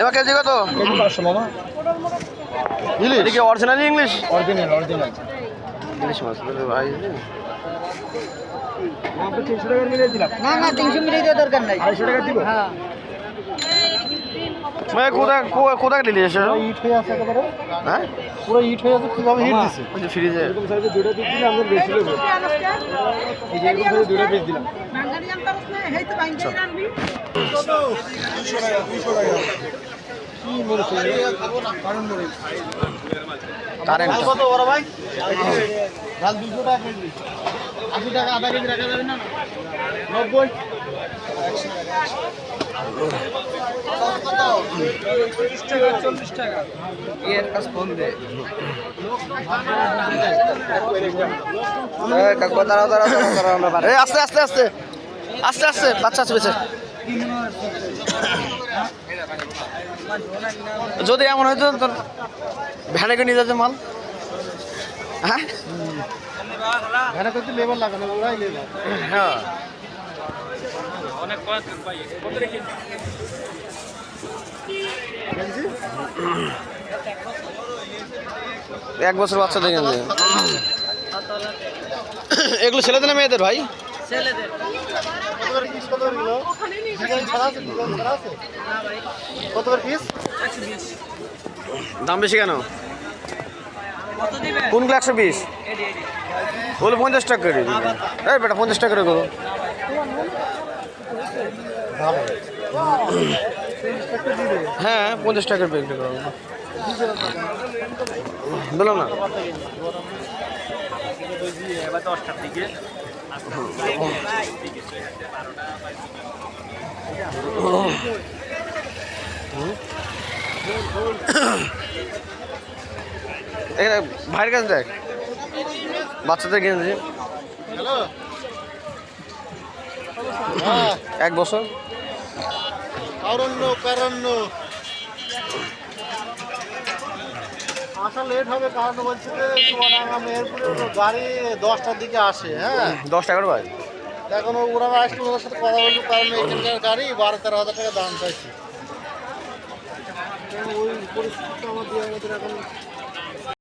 এবার কেজি কত? কেজি পাঁচশো মামা এটা কি original English original original English মাছ ভাই। না না তিনশো মিলিয়ে দেওয়ার দরকার নাই। আড়াইশো টাকা দিব? হ্যাঁ। ভাই কোথায় এসে ইট হয়ে আছে একেবারে। হ্যাঁ? পুরো ইট হয়ে আছে কীভাবে হিট দিছে? ওই যে ফ্রিজে এরকম সাইজে দুটো পিস দিলে আমাদের বেশি লাগবে এই যে এরকম সাইজে দুটো পিস দিলাম। কি বলছে কারণ মরিচ কারেন্ট। কত বড় ভাই? লাল দুশো টাকা কেজি। আশি টাকা আধা কেজি রাখা যাবে না? নব্বই? এর কাজ ফোন দে। কাকু দাঁড়াও দাঁড়াও দাঁড়াও দাঁড়াও আমরা এই আস্তে আস্তে আস্তে। আস্তে আস্তে। বাচ্চা আছে বেঁচে। যদি এমন হয়তো তোর ভ্যানে করে নিয়ে যাচ্ছে মাল। হ্যাঁ? ভ্যানে করতে লেবার লাগে ওরাই লেবার হ্যাঁ। এক বছর বাচ্চা দেখেন। এগুলো ছেলেদের না মেয়েদের ভাই? কত পিস কত কিলো ডিজাইন ছাড়া আছে ডিজাইন ছাড়া আছে কত পিস দাম বেশি কেন কোনগুলো একশো বিশ? বলে পঞ্চাশ টাকা করে দিবি। এই বেটা পঞ্চাশ টাকা করে করো। হ্যাঁ পঞ্চাশ টাকার বিক্রি করো। বললাম না? এখানে ভাইয়ের কাছে দেখ। বাচ্চাদের হ্যাঁ এক বছর। কারণ্য কারণ্য। আসা লেট হবে কারণ বলছি যে চুয়াডাঙ্গা মেহেরপুরের গাড়ি দশটার দিকে আসে হ্যাঁ। দশটা করে বাজে। এখন ওরা আসলে ওদের সাথে কথা বলব কারণ এখানকার গাড়ি বারো তেরো হাজার টাকা দাম চাইছে। ওই পরিস্থিতিটা আমাদের এখন